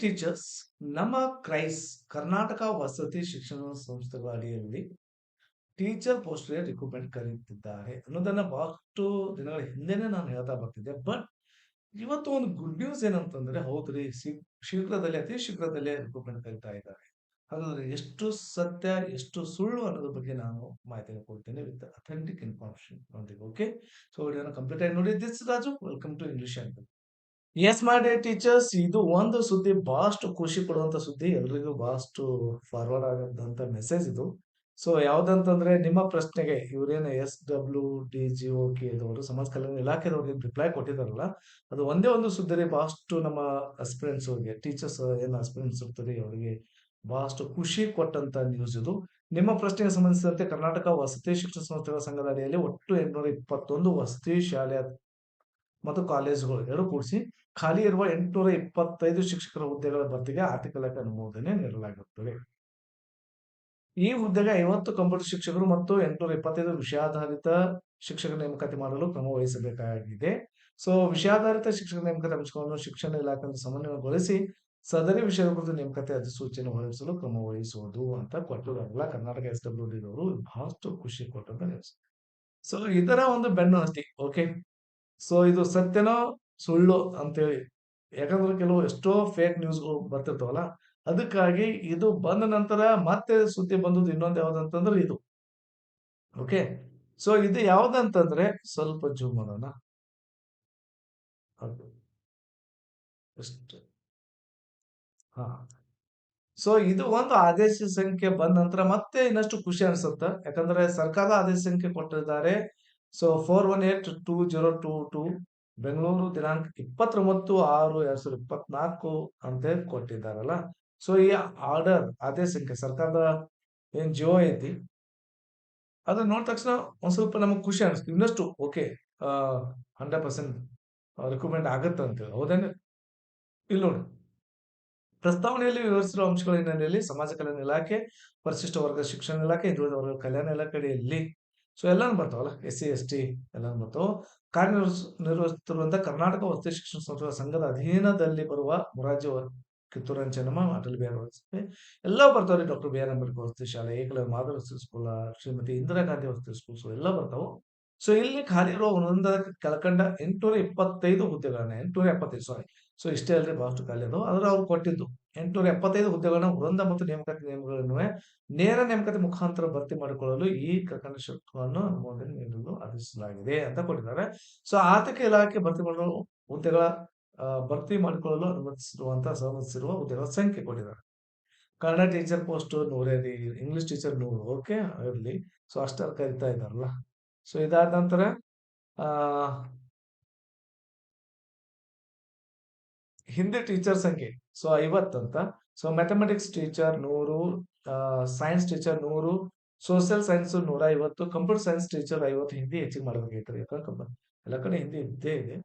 Teachers ನಮ್ಮ ಕ್ರೈಸ್ ಕರ್ನಾಟಕ ವಸತಿ ಶಿಕ್ಷಣ ಸಂಸ್ಥೆಗಳ ಅಡಿಯಲ್ಲಿ ಟೀಚರ್ ಪೋಸ್ಟ್ಗೆ ರಿಕ್ರೂಟ್ಮೆಂಟ್ ಕರೀತಿದ್ದಾರೆ. ಅನ್ನೋದನ್ನ ಬಹಳಷ್ಟು ದಿನಗಳ ಹಿಂದೆನೆ ನಾನು ಹೇಳ್ತಾ ಬರ್ತಿದ್ದೆ. ಬಟ್ ಇವತ್ತು ಒಂದು ಗುಡ್ ನ್ಯೂಸ್ ಏನಂತಂದ್ರೆ, ಹೌದ್ರಿ ಶೀಘ್ರದಲ್ಲಿ, ಅತಿ ಶೀಘ್ರದಲ್ಲೇ ರಿಕ್ರೂಟ್ಮೆಂಟ್ ಕರೀತಾ ಇದ್ದಾರೆ. ಹಾಗಾದ್ರೆ ಎಷ್ಟು ಸತ್ಯ, ಎಷ್ಟು ಸುಳ್ಳು ಅನ್ನೋದ್ರ ಬಗ್ಗೆ ನಾನು ಮಾಹಿತಿ ಕೊಡ್ತೇನೆ with authentic information okay so ವಿಡಿಯೋನ ಕಂಪ್ಲೀಟ್ ಆಗಿ ನೋಡಿ. This Raju welcome to English ಅಂತ ಎಸ್ ಮಾಡಿ ಟೀಚರ್ಸ್ ಇದು ಒಂದು ಸುದ್ದಿ ಬಹಳಷ್ಟು ಖುಷಿ ಕೊಡುವಂತ ಸುದ್ದಿ. ಎಲ್ರಿಗೂ ಬಹಳಷ್ಟು ಫಾರ್ವರ್ಡ್ ಆಗಂತ ಮೆಸೇಜ್ ಇದು. ಸೊ ಯಾವ್ದಂತಂದ್ರೆ ನಿಮ್ಮ ಪ್ರಶ್ನೆಗೆ ಇವ್ರೇನು S W D G O K ಇದವರು ಸಮಾಜ ಕಲ್ಯಾಣ ಇಲಾಖೆದವ್ರಿಗೆ ರಿಪ್ಲೈ ಕೊಟ್ಟಿದಾರಲ್ಲ ಅದು ಒಂದೇ ಒಂದು ಸುದ್ದಿ ಬಹಳಷ್ಟು ನಮ್ಮ ಅವ್ರಿಗೆ ಟೀಚರ್ಸ್ ಏನು ಅಸ್ಪಿರೆಂಟ್ಸ್ ಇರ್ತದೆ, ಅವರಿಗೆ ಬಹಳಷ್ಟು ಖುಷಿ ಕೊಟ್ಟಂತ ನ್ಯೂಸ್ ಇದು. ನಿಮ್ಮ ಪ್ರಶ್ನೆಗೆ ಸಂಬಂಧಿಸಿದಂತೆ ಕರ್ನಾಟಕ ವಸತಿ ಶಿಕ್ಷಣ ಸಂಸ್ಥೆಗಳ ಸಂಘದ ಅಡಿಯಲ್ಲಿ ಒಟ್ಟು ಎಂಟುನೂರ ಇಪ್ಪತ್ತೊಂದು ವಸತಿ ಶಾಲೆ ಮತ್ತು ಕಾಲೇಜುಗಳು ಎರಡು ಕೂಡಿಸಿ ಖಾಲಿ ಇರುವ ಎಂಟುನೂರ ಇಪ್ಪತ್ತೈದು ಶಿಕ್ಷಕರ ಹುದ್ದೆಗಳ ಭರ್ತಿಗೆ ಆರ್ಥಿಕ ಇಲಾಖೆ ಅನುಮೋದನೆ ನೀಡಲಾಗುತ್ತದೆ. ಈ ಹುದ್ದೆಗೆ ಐವತ್ತು ಕಂಪ್ಯೂಟರ್ ಶಿಕ್ಷಕರು ಮತ್ತು ಎಂಟುನೂರ ಇಪ್ಪತ್ತೈದು ವಿಷಯಾಧಾರಿತ ಶಿಕ್ಷಕರ ನೇಮಕಾತಿ ಮಾಡಲು ಕ್ರಮ ವಹಿಸಬೇಕಾಗಿದೆ. ಸೊ, ವಿಷಯಾಧಾರಿತ ಶಿಕ್ಷಕ ನೇಮಕಾತಿ ಅಂಶಗಳನ್ನು ಶಿಕ್ಷಣ ಇಲಾಖೆಯನ್ನು ಸಮನ್ವಯಗೊಳಿಸಿ ಸದರಿ ವಿಷಯದ ಕುರಿತು ನೇಮಕಾತಿ ಅಧಿಸೂಚನೆ ಹೊರಡಿಸಲು ಕ್ರಮ ವಹಿಸುವುದು ಅಂತ ಕೊಟ್ಟಿರೋಲ್ಲ ಕರ್ನಾಟಕ ಎಸ್ ಡಬ್ಲ್ಯೂ ಡಿ ಅವರು ಬಹಳಷ್ಟು ಖುಷಿ ಕೊಟ್ಟಂತ ನ್ಯೂಸ್ ಸೊ ಇದರ ಒಂದು ಬೆನ್ನು ಹತ್ತಿ ಓಕೆ ಸೊ ಇದು ಸತ್ಯನೋ ಸುಳ್ಳು ಅಂತೇಳಿ. ಯಾಕಂದ್ರೆ ಕೆಲವು ಎಷ್ಟೋ ಫೇಕ್ ನ್ಯೂಸ್ಗಳು ಬರ್ತಿರ್ತಾವಲ್ಲ, ಅದಕ್ಕಾಗಿ ಇದು ಬಂದ ನಂತರ ಮತ್ತೆ ಸುದ್ದಿ ಬಂದದ್ದು ಇನ್ನೊಂದು ಯಾವ್ದಂತಂದ್ರೆ ಇದು. ಓಕೆ ಸೊ ಇದು ಯಾವ್ದಂತಂದ್ರೆ, ಸ್ವಲ್ಪ ಜೂಮ್ ಮಾಡೋಣ. ಸೊ ಇದು ಒಂದು ಆದೇಶ ಸಂಖ್ಯೆ ಬಂದ ನಂತರ ಮತ್ತೆ ಇನ್ನಷ್ಟು ಖುಷಿ ಅನ್ಸುತ್ತೆ. ಯಾಕಂದ್ರೆ ಸರ್ಕಾರ ಆದೇಶ ಸಂಖ್ಯೆ ಕೊಟ್ಟಿದ್ದಾರೆ. So four one eight two zero two two Bengaluru ದಿನಾಂಕ ಇಪ್ಪತ್ತೊಂಬತ್ತು ಆರು ಎರಡ್ ಸಾವಿರದ ಇಪ್ಪತ್ನಾಲ್ಕು ಅಂತ ಕೊಟ್ಟಿದ್ದಾರಲ್ಲ. ಸೊ ಈ ಆರ್ಡರ್ ಆದೇಶ ಸಂಖ್ಯೆ, ಸರ್ಕಾರದ ಏನ್ ಜಿಯೋ ಐತಿ ಅದನ್ನ ನೋಡಿದ ತಕ್ಷಣ ಒಂದ್ ಸ್ವಲ್ಪ ನಮಗೆ ಖುಷಿ ಅನಿಸ್ತು. ಇನ್ನಷ್ಟು ಓಕೆ ಹಂಡ್ರೆಡ್ ಪರ್ಸೆಂಟ್ ರಿಕ್ರೂಟ್ಮೆಂಟ್ ಆಗತ್ತೆ ಅಂತೇಳಿ ಹೌದೇನೆ ಇಲ್ಲಿ ನೋಡಿ. ಪ್ರಸ್ತಾವನೆಯಲ್ಲಿ ವಿವರಿಸಿರುವ ಅಂಶಗಳ ಹಿನ್ನೆಲೆಯಲ್ಲಿ ಸಮಾಜ ಕಲ್ಯಾಣ ಇಲಾಖೆ ಪರಿಶಿಷ್ಟ ವರ್ಗ ಶಿಕ್ಷಣ ಇಲಾಖೆ, ಹಿಂದುಳಿದ ವರ್ಗ ಕಲ್ಯಾಣ ಇಲಾಖೆಯಲ್ಲಿ ಸೊ ಎಲ್ಲಾನು ಬರ್ತಾವಲ್ಲ ಎಸ್ ಸಿ ಎಸ್ ಟಿ ಎಲ್ಲಾನು ಬರ್ತಾವ. ಕಾರ್ಯನಿರ್ವಹಿಸ ನಿರ್ವಹಿಸುತ್ತಿರುವಂತಹ ಕರ್ನಾಟಕ ವಸ್ತು ಶಿಕ್ಷಣ ಸಂಸ್ಥೆಗಳ ಸಂಘದ ಅಧೀನದಲ್ಲಿ ಬರುವ ಮೊರಾರ್ಜಿ ಕಿತ್ತೂರು ಚೆನ್ನಮ್ಮ, ಅಟಲ್ ಬಿಹಾರಿ ವಸತಿ ಎಲ್ಲ ಬರ್ತಾವ್ರಿ. ಡಾಕ್ಟರ್ ಬಿ ಆರ್ ಅಂಬೇಡ್ಕರ್ ವಸತಿ ಶಾಲೆ ಏಕಲವ್ಯ ಮಾದರಿ ವಸತಿ ಸ್ಕೂಲ್, ಶ್ರೀಮತಿ ಇಂದಿರಾ ಗಾಂಧಿ ವಸತಿ ಸ್ಕೂಲ್ ಸೊ ಎಲ್ಲ ಬರ್ತಾವು. ಸೊ ಇಲ್ಲಿ ಖಾಲಿ ಇರುವ ಒಂದೊಂದಕ್ಕೆ ಕೆಳಕಂಡ ಎಂಟುನೂರ ಇಪ್ಪತ್ತೈದು ಹುದ್ದೆಗಳನ್ನ, ಎಂಟುನೂರ ಎಪ್ಪತ್ತೈದು ಸಾರಿ ಸೊ ಇಷ್ಟೇ ಅಲ್ರಿ ಬಹಳಷ್ಟು ಖಾಲಿ ಅದು. ಆದರೆ ಅವ್ರು ಕೊಟ್ಟಿದ್ದು ಎಂಟುನೂರ ಎಪ್ಪತ್ತೈದು ಹುದ್ದೆಗಳನ್ನ ವೃಂದ ಮತ್ತು ನೇಮಕಾತಿ ನಿಯಮಗಳನ್ನು ನೇರ ನೇಮಕಾತಿ ಮುಖಾಂತರ ಭರ್ತಿ ಮಾಡಿಕೊಳ್ಳಲು ಈ ಪ್ರಕರಣ ಶುಲ್ಕವನ್ನು ಅನುಮೋದನೆ ನೀಡಲು ಆದೇಶಿಸಲಾಗಿದೆ ಅಂತ ಕೊಟ್ಟಿದ್ದಾರೆ. ಸೊ ಆರ್ಥಿಕ ಇಲಾಖೆ ಭರ್ತಿ ಮಾಡಲು ಹುದ್ದೆಗಳ ಭರ್ತಿ ಮಾಡಿಕೊಳ್ಳಲು ಅನುಮತಿಸಿರುವಂತಹ ಸಹಮತಿಸಿರುವ ಹುದ್ದೆಗಳ ಸಂಖ್ಯೆ ಕೊಟ್ಟಿದ್ದಾರೆ. ಕನ್ನಡ ಟೀಚರ್ ಪೋಸ್ಟ್ ನೂರೇನಿ ಇಂಗ್ಲಿಷ್ ಟೀಚರ್ ನೂರು ಓಕೆ ಇರಲಿ. ಸೊ ಅಷ್ಟಾರು ಕರಿತಾ ಇದ್ದಾರಲ್ಲ. ಸೊ ಇದಾದ ನಂತರ ಹಿಂದಿ ಟೀಚರ್ ಸಂಖ್ಯೆ. ಸೊ ಐವತ್ತಂತ ಸೊ ಮ್ಯಾಥಮೆಟಿಕ್ಸ್ ಟೀಚರ್ ನೂರು ಸೈನ್ಸ್ ಟೀಚರ್ ನೂರು ಸೋಷಿಯಲ್ ಸೈನ್ಸ್ ನೂರ ಐವತ್ತು ಕಂಪ್ಯೂಟರ್ ಸೈನ್ಸ್ ಟೀಚರ್ ಐವತ್ತು, ಹಿಂದಿ ಹೆಚ್ಚಿಗೆ ಮಾಡ್ಬೇಕಾಗಿತ್ತು ಯಾಕಂದ್ರೆ ಎಲ್ಲ ಕಡೆ ಹಿಂದಿ ಇದ್ದೇ ಇದೆ.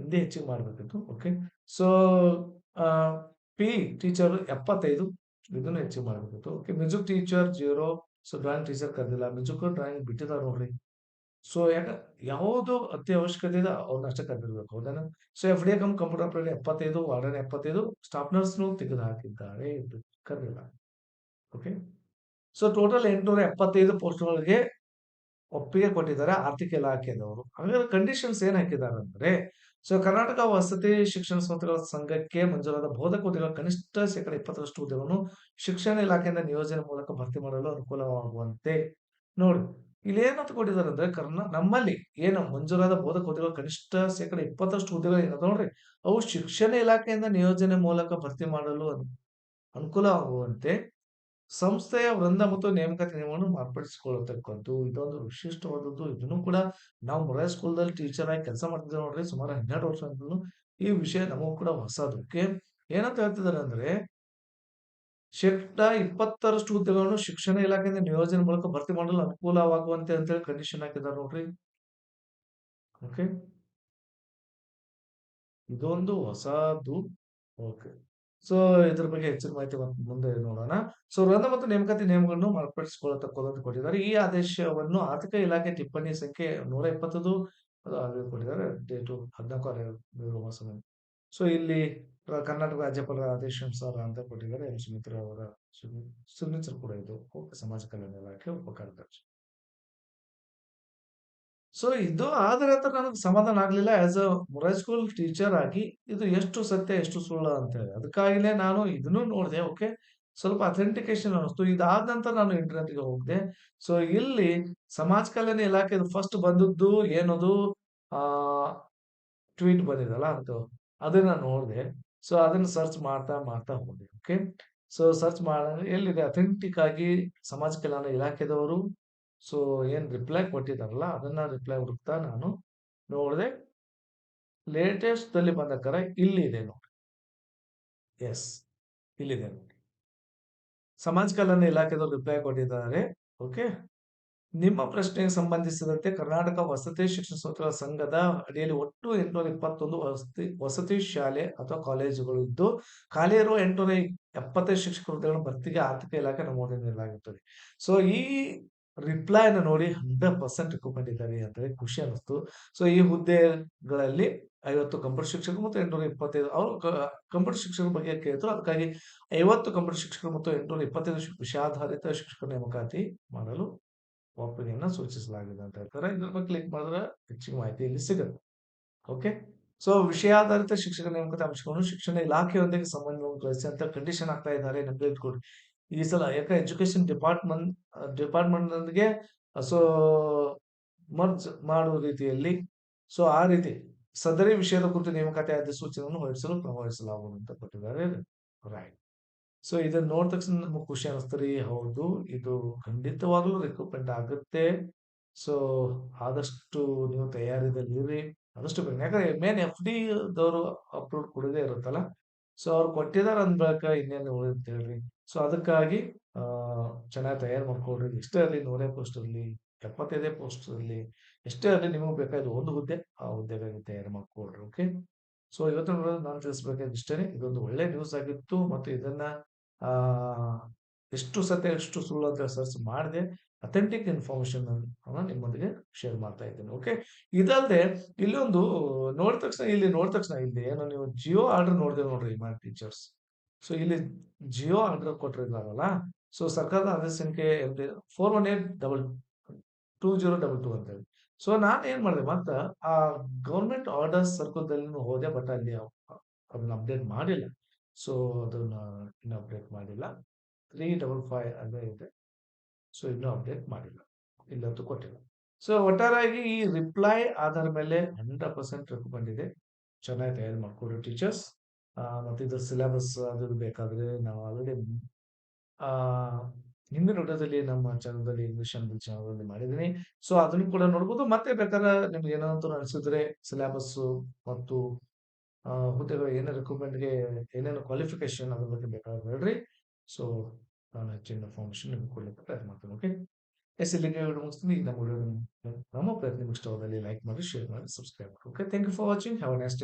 ಹಿಂದಿ ಹೆಚ್ಚಿಗೆ ಮಾಡ್ಬೇಕಿತ್ತು ಓಕೆ ಸೊ ಪಿ ಟೀಚರ್ ಎಪ್ಪತ್ತೈದು, ಇದನ್ನು ಹೆಚ್ಚಿಗೆ ಮಾಡ್ಬೇಕಿತ್ತು okay music teacher zero so drawing teacher ಕರೆದಿಲ್ಲ. Music drawing ಬಿಟ್ಟಿದ್ದಾರೆ ನೋಡ್ರಿ. ಸೊ ಯಾಕೆ ಯಾವುದು ಅತ್ಯವಶ್ಯಕತೆ ಇದೆ ಅವ್ರನ್ನ ಅಷ್ಟೇ ಕರೆದಿರ್ಬೇಕು ಹೌದೇನ so F D cum computer operator ಎಪ್ಪತ್ತೈದು, ವಾರ್ಡನ್ ಎಪ್ಪತ್ತೈದು ಸ್ಟಾಫ್ ನರ್ಸ್ನು ತೆಗೆದು ಹಾಕಿದ್ದಾರೆ ಕರೆದಿಲ್ಲ ಓಕೆ ಸೊ ಟೋಟಲ್ ಎಂಟುನೂರ ಎಪ್ಪತ್ತೈದು ಪೋಸ್ಟ್ಗಳಿಗೆ ಒಪ್ಪಿಗೆ ಕೊಟ್ಟಿದ್ದಾರೆ ಆರ್ಥಿಕ ಇಲಾಖೆಯವರು ಹಾಗಾದ್ರೆ ಕಂಡೀಷನ್ಸ್ ಏನ್ ಹಾಕಿದ್ದಾರೆ ಅಂದ್ರೆ ಸೊ ಕರ್ನಾಟಕ ವಸತಿ ಶಿಕ್ಷಣ ಸಂಸ್ಥೆಗಳ ಸಂಘಕ್ಕೆ ಮಂಜೂರಾದ ಬೋಧಕ ಹುದ್ದೆಗಳ ಕನಿಷ್ಠ ಶೇಕಡ ಇಪ್ಪತ್ತರಷ್ಟು ಹುದ್ದೆಗಳನ್ನು ಶಿಕ್ಷಣ ಇಲಾಖೆಯಿಂದ ನಿಯೋಜನೆ ಮೂಲಕ ಭರ್ತಿ ಮಾಡಲು ಅನುಕೂಲವಾಗುವಂತೆ ನೋಡಿ. ಇಲ್ಲಿ ಏನಂತ ಕೊಟ್ಟಿದ್ದಾರೆ ಅಂದ್ರೆ ಕರ್ನ ನಮ್ಮಲ್ಲಿ ಏನು ಮಂಜೂರಾದ ಬೋಧಕ ಹುದ್ದೆಗಳು ಕನಿಷ್ಠ ಶೇಕಡ ಇಪ್ಪತ್ತಷ್ಟು ಹುದ್ದೆಗಳು ಏನದ ನೋಡ್ರಿ. ಅವು ಶಿಕ್ಷಣ ಇಲಾಖೆಯಿಂದ ನಿಯೋಜನೆ ಮೂಲಕ ಭರ್ತಿ ಮಾಡಲು ಅನುಕೂಲ ಅನುಕೂಲವಾಗುವಂತೆ ಸಂಸ್ಥೆಯ ವೃಂದ ಮತ್ತು ನೇಮಕಾತಿ ನಿಯಮವನ್ನು ಮಾರ್ಪಡಿಸಿಕೊಳ್ಳತಕ್ಕದ್ದು ಇದೊಂದು ವಿಶಿಷ್ಟವಾದದ್ದು. ಇದನ್ನು ಕೂಡ ನಾವು ಮೊರಾಯ್ ಸ್ಕೂಲ್ದಲ್ಲಿ ಟೀಚರ್ ಆಗಿ ಕೆಲಸ ಮಾಡ್ತಿದ್ದೇವೆ ನೋಡ್ರಿ ಸುಮಾರು ಹನ್ನೆರಡು ವರ್ಷ ಈ ವಿಷಯ ನಮಗೂ ಕೂಡ ಹೊಸದು. ಓಕೆ? ಏನಂತ ಹೇಳ್ತಿದ್ದಾರೆ ಅಂದ್ರೆ ಶೇಕಡ ಇಪ್ಪತ್ತರಷ್ಟು ಹುದ್ದೆಗಳನ್ನು ಶಿಕ್ಷಣ ಇಲಾಖೆಯಿಂದ ನಿಯೋಜನೆ ಮೂಲಕ ಭರ್ತಿ ಮಾಡಲು ಅನುಕೂಲವಾಗುವಂತೆ ಅಂತೇಳಿ ಕಂಡೀಷನ್ ಹಾಕಿದ್ದಾರೆ ನೋಡ್ರಿ. ಓಕೆ ಇದೊಂದು ಹೊಸದು. ಓಕೆ ಸೊ ಇದ್ರ ಬಗ್ಗೆ ಹೆಚ್ಚಿನ ಮಾಹಿತಿ ಮುಂದೆ ನೋಡೋಣ. ಸೊ ರಂಧ ಮತ್ತು ನೇಮಕಾತಿ ನಿಯಮಗಳನ್ನು ಮಾರ್ಪಡಿಸಿಕೊಳ್ಳತಕ್ಕದ್ದು ಅಂತ ಕೊಟ್ಟಿದ್ದಾರೆ. ಈ ಆದೇಶವನ್ನು ಆರ್ಥಿಕ ಇಲಾಖೆ ಟಿಪ್ಪಣಿ ಸಂಖ್ಯೆ ನೂರ ಇಪ್ಪತ್ತದು ಅದು ಕೊಟ್ಟಿದ್ದಾರೆ. ಡೇಟು ಹದಿನಾಲ್ಕು ಸೊ ಇಲ್ಲಿ ಕರ್ನಾಟಕ ರಾಜ್ಯಪಾಲರ ಆದೇಶಾನುಸಾರ ಅಂತ ಕೊಟ್ಟಿದ್ದಾರೆ. ಎಂ ಸುಮಿತ್ರ ಅವರ ಸಿಗ್ನೇಚರ್ ಕೂಡ ಇದು. ಸಮಾಜ ಕಲ್ಯಾಣ ಇಲಾಖೆ ಉಪ ಕಾರ್ಯದರ್ಶಿ. ಸೊ ಇದು ಆದರೆ ಅಂತ ನನಗೆ ಸಮಾಧಾನ ಆಗ್ಲಿಲ್ಲ. ಆಸ್ ಅ ಮೊರೈ ಸ್ಕೂಲ್ ಟೀಚರ್ ಆಗಿ ಇದು ಎಷ್ಟು ಸತ್ಯ, ಎಷ್ಟು ಸುಳ್ಳು ಅಂತ ಹೇಳಿ. ಅದಕ್ಕಾಗಿಲೇ ನಾನು ಇದನ್ನು ನೋಡಿದೆ, ಓಕೆ? ಸ್ವಲ್ಪ ಅಥೆಂಟಿಕೇಶನ್ ಅನಿಸ್ತು ಇದಾದ ನಂತರ ನಾನು ಇಂಟರ್ನೆಟ್ಗೆ ಹೋಗಿದೆ. ಸೊ ಇಲ್ಲಿ ಸಮಾಜ ಕಲ್ಯಾಣ ಇಲಾಖೆ ಫಸ್ಟ್ ಬಂದದ್ದು ಏನದು? ಟ್ವೀಟ್ ಬಂದಿದಲ್ಲ ಅಂತ ಅದನ್ನ ನೋಡಿದೆ ಸೊ ಅದನ್ನ ಸರ್ಚ್ ಮಾಡ್ತಾ ಮಾಡ್ತಾ ಹೋದೆ ಓಕೆ ಸೊ ಸರ್ಚ್ ಮಾಡ, ಎಲ್ಲಿದೆ? ಅಥೆಂಟಿಕ್ ಆಗಿ ಸಮಾಜ ಕಲ್ಯಾಣ ಇಲಾಖೆದವರು ಸೊ ಏನ್ ರಿಪ್ಲೈ ಕೊಟ್ಟಿದಾರಲ್ಲ ಅದನ್ನ ರಿಪ್ಲೈ ಹುಡುಕ್ತಾ ನಾನು ನೋಡಿದೆ ಲೇಟೆಸ್ಟ್ ಅಲ್ಲಿ ಬಂದ ಕರ ಇಲ್ಲಿದೆ ನೋಡಿ. ಎಸ್ ಇಲ್ಲಿದೆ ನೋಡಿ. ಸಮಾಜ ಕಲ್ಯಾಣ ಇಲಾಖೆದವರು ರಿಪ್ಲೈ ಕೊಟ್ಟಿದ್ದಾರೆ ಓಕೆ ನಿಮ್ಮ ಪ್ರಶ್ನೆಗೆ ಸಂಬಂಧಿಸಿದಂತೆ ಕರ್ನಾಟಕ ವಸತಿ ಶಿಕ್ಷಣ ಸಂಘದ ಅಡಿಯಲ್ಲಿ ಒಟ್ಟು ಎಂಟುನೂರ ಇಪ್ಪತ್ತೊಂದು ವಸತಿ ವಸತಿ ಶಾಲೆ ಅಥವಾ ಕಾಲೇಜುಗಳು ಇದ್ದು, ಖಾಲಿ ಇರುವ ಎಂಟುನೂರ ಎಪ್ಪತ್ತೈದು ಶಿಕ್ಷಕ ಹುದ್ದೆಗಳನ್ನು ಭರ್ತಿಗೆ ಆರ್ಥಿಕ ಇಲಾಖೆ ನಮೂನೆ ನೀಡಲಾಗುತ್ತದೆ. ಸೊ ಈ ರಿಪ್ಲೈನ ನೋಡಿ ಹಂಡ್ರೆಡ್ ಪರ್ಸೆಂಟ್ ಇದ್ದಾರೆ ಅಂತ ಖುಷಿ ಅನಿಸ್ತು ಸೊ ಈ ಹುದ್ದೆಗಳಲ್ಲಿ ಐವತ್ತು ಕಂಪ್ಯೂಟರ್ ಶಿಕ್ಷಕರು ಮತ್ತು ಎಂಟುನೂರ ಇಪ್ಪತ್ತೈದು ಅವರು ಕಂಪ್ಯೂಟರ್ ಶಿಕ್ಷಕರ ಬಗ್ಗೆ ಕೇಳಿದ್ರು ಅದಕ್ಕಾಗಿ ಐವತ್ತು ಕಂಪ್ಯೂಟರ್ ಶಿಕ್ಷಕರು ಮತ್ತು ಎಂಟುನೂರ ಇಪ್ಪತ್ತೈದು ವಿಷಯಾಧಾರಿತ ಶಿಕ್ಷಕರ ನೇಮಕಾತಿ ಮಾಡಲು ಒಪ್ಪಿಗೆಯನ್ನ ಸೂಚಿಸಲಾಗಿದೆ ಅಂತ ಹೇಳ್ತಾರೆ. ಇದ್ರ ಬಗ್ಗೆ ಕ್ಲಿಕ್ ಮಾಡಿದ್ರೆ ಹೆಚ್ಚಿನ ಮಾಹಿತಿ ಇಲ್ಲಿ ಸಿಗುತ್ತೆ. ಓಕೆ ಸೊ ವಿಷಯಾಧಾರಿತ ಶಿಕ್ಷಕ ನೇಮಕತೆ ಅಂಶಗಳು ಶಿಕ್ಷಣ ಇಲಾಖೆಯೊಂದಿಗೆ ಸಂಬಂಧವನ್ನು ಅಂತ ಕಂಡೀಷನ್ ಆಗ್ತಾ ಇದ್ದಾರೆ. ನಮ್ಗೆ ಇಟ್ಕೊಡಿ ಈ ಸಲ ಯಾಕೆ ಎಜುಕೇಶನ್ ಡಿಪಾರ್ಟ್ಮೆಂಟ್ ಡಿಪಾರ್ಟ್ಮೆಂಟ್ ನೊಂದಿಗೆ ಸೊ ಮರ್ಜ್ ಮಾಡುವ ರೀತಿಯಲ್ಲಿ ಸೊ ಆ ರೀತಿ ಸದರಿ ವಿಷಯದ ಕುರಿತು ನೇಮಕಾತಿ ಅಧಿಸೂಚನೆಯನ್ನು ಹೊರಡಿಸಲು ಕ್ರಮವಹಿಸಲಾಗುವುದು ಅಂತ ಕೊಟ್ಟಿದ್ದಾರೆ. ರೈಟ್ ಸೊ ಇದನ್ನ ನೋಡಿದ ತಕ್ಷಣ ನಮ್ಗೆ ಖುಷಿ ಅನಿಸ್ತರಿ. ಹೌದು, ಇದು ಖಂಡಿತವಾಗ್ಲೂ ರಿಕ್ರೂಟ್ಮೆಂಟ್ ಆಗುತ್ತೆ. ಸೊ ಆದಷ್ಟು ನೀವು ತಯಾರಿದಲ್ಲಿ ಆದಷ್ಟು ಬೇಗ. ಯಾಕಂದ್ರೆ ಮೇನ್ ಎಫ್ ಡಿ ದವರು ಅಪ್ಲೋಡ್ ಕೊಡದೇ ಇರುತ್ತಲ್ಲ. ಸೊ ಅವ್ರು ಕೊಟ್ಟಿದಾರ ಅಂದ ಬಳಿಕ ಇನ್ನೇನು ಉಳಿದಂತ ಹೇಳ್ರಿ. ಸೊ ಅದಕ್ಕಾಗಿ ಚೆನ್ನಾಗಿ ತಯಾರು ಮಾಡ್ಕೊಡ್ರಿ ಎಷ್ಟೇ ಇರಲಿ ನೂರೇ ಪೋಸ್ಟ್ ಇರಲಿ ಎಪ್ಪತ್ತೈದೇ ಪೋಸ್ಟ್ ಇರಲಿ ಎಷ್ಟೇ ಇರಲಿ ನಿಮಗೆ ಬೇಕಾದ ಒಂದು ಹುದ್ದೆ, ಆ ಹುದ್ದೆಗಾಗಿ ತಯಾರು ಮಾಡ್ಕೊಡ್ರಿ ಓಕೆ ಸೊ ಇವತ್ತು ನಾನು ತಿಳಿಸ್ಬೇಕಾದ ಇಷ್ಟೇ ಇದೊಂದು ಒಳ್ಳೆ ನ್ಯೂಸ್ ಆಗಿತ್ತು. ಮತ್ತು ಇದನ್ನ ಎಷ್ಟು ಸತ್ಯ ಎಷ್ಟು ಸುಳ್ಳು ಅಂತ ಸರ್ಚ್ ಮಾಡಿದೆ ಅಥೆಂಟಿಕ್ ಇನ್ಫಾರ್ಮೇಶನ್ ಅನ್ನ ನಿಮ್ಮೊಂದಿಗೆ ಶೇರ್ ಮಾಡ್ತಾ ಇದ್ದೇನೆ ಓಕೆ ಇದಲ್ಲದೆ ಇಲ್ಲೊಂದು ನೋಡಿದ ತಕ್ಷಣ, ಇಲ್ಲಿ ನೋಡಿದ ತಕ್ಷಣ, ಇಲ್ಲಿ ಏನು ನೀವು ಜಿಯೋ ಆರ್ಡರ್ ನೋಡಿದೆ ನೋಡ್ರಿ ಮೈ ಟೀಚರ್ಸ್ ಸೊ ಇಲ್ಲಿ ಜಿಯೋ ಆರ್ಡರ್ ಕೊಟ್ಟಿರಲ್ಲ ಸೊ ಸರ್ಕಾರದ ಆದೇಶ ಸಂಖ್ಯೆ four one eight double two zero double two ಅಂತ ಹೇಳಿ ಸೊ ನಾನು ಏನ್ ಮಾಡಿದೆ ಮತ್ತ ಆ ಗೌರ್ಮೆಂಟ್ ಆರ್ಡರ್ಸ್ ಸರ್ಕಲ್ದಲ್ಲಿ ಹೋದೆ ಬಟ್ ಅಲ್ಲಿ ಅದನ್ನ ಅಪ್ಡೇಟ್ ಮಾಡಿಲ್ಲ. ಸೊ ಅದನ್ನ ಇನ್ನೂ ಅಪ್ಡೇಟ್ ಮಾಡಿಲ್ಲ. ತ್ರೀ ಡಬಲ್ ಫೈವ್ ಅದೇ ಇದೆ. ಸೊ ಇನ್ನೂ ಅಪ್ಡೇಟ್ ಮಾಡಿಲ್ಲ. ಇಲ್ಲಂತೂ ಕೊಟ್ಟಿಲ್ಲ. ಸೊ ಒಟ್ಟಾರೆಯಾಗಿ ಈ ರಿಪ್ಲೈ ಆಧಾರ ಮೇಲೆ ಹಂಡ್ರೆಡ್ ಪರ್ಸೆಂಟ್ ರೆಕಮೆಂಡ್ ಬಂದಿದೆ ಚೆನ್ನಾಗಿ ತಯಾರು ಮಾಡ್ಕೊಡಿ ಟೀಚರ್ಸ್ ಮತ್ತು ಇದ್ರ ಸಿಲೆಬಸ್ ಅದು ಬೇಕಾದರೆ ನಾವು ಆಲ್ರೆಡಿ ಹಿಂದಿನ ನೋಟದಲ್ಲಿ ನಮ್ಮ ಚಾನಲ್ದಲ್ಲಿ ಇಂಗ್ಲಿಷ್ ಅಂಡ್ ಚಾನಲ್ದಲ್ಲಿ ಮಾಡಿದ್ದೀನಿ. ಸೊ ಅದನ್ನು ಕೂಡ ನೋಡ್ಬೋದು. ಮತ್ತೆ ಬೇಕಾದ್ರೆ ನಿಮ್ಗೆ ಏನಾದ್ರು ಅನಿಸಿದ್ರೆ ಸಿಲೆಬಸ್ಸು ಮತ್ತು ಹುದ್ದೆಗಳು ಏನೇ ರಿಕ್ರೂಟ್ಮೆಂಟ್ಗೆ ಏನೇನು ಕ್ವಾಲಿಫಿಕೇಶನ್ ಅದ್ರ ಬಗ್ಗೆ ಬೇಕಾದ್ರೆ ಹೇಳ್ರಿ. ಸೊ ನಾನು ಹೆಚ್ಚಿನ ಇನ್ಫಾರ್ಮೇಶನ್ ನಿಮ್ಗೆ ಕೊಡ್ಲಿಕ್ಕೆ ಪ್ರಯತ್ನ ಮಾಡ್ತೀನಿ ಓಕೆ ಎಸ್ ಇಲ್ಲಿಗೆ ಮುಗಿಸ್ತೀನಿ. ನಮ್ಮ ನಮ್ಮ ಪ್ರಯತ್ನ ಇಷ್ಟವಾದಲ್ಲಿ ಲೈಕ್ ಮಾಡಿ ಶೇರ್ ಮಾಡಿ ಸಬ್ಸ್ಕ್ರೈಬ್ ಮಾಡಿ okay thank you for watching have a next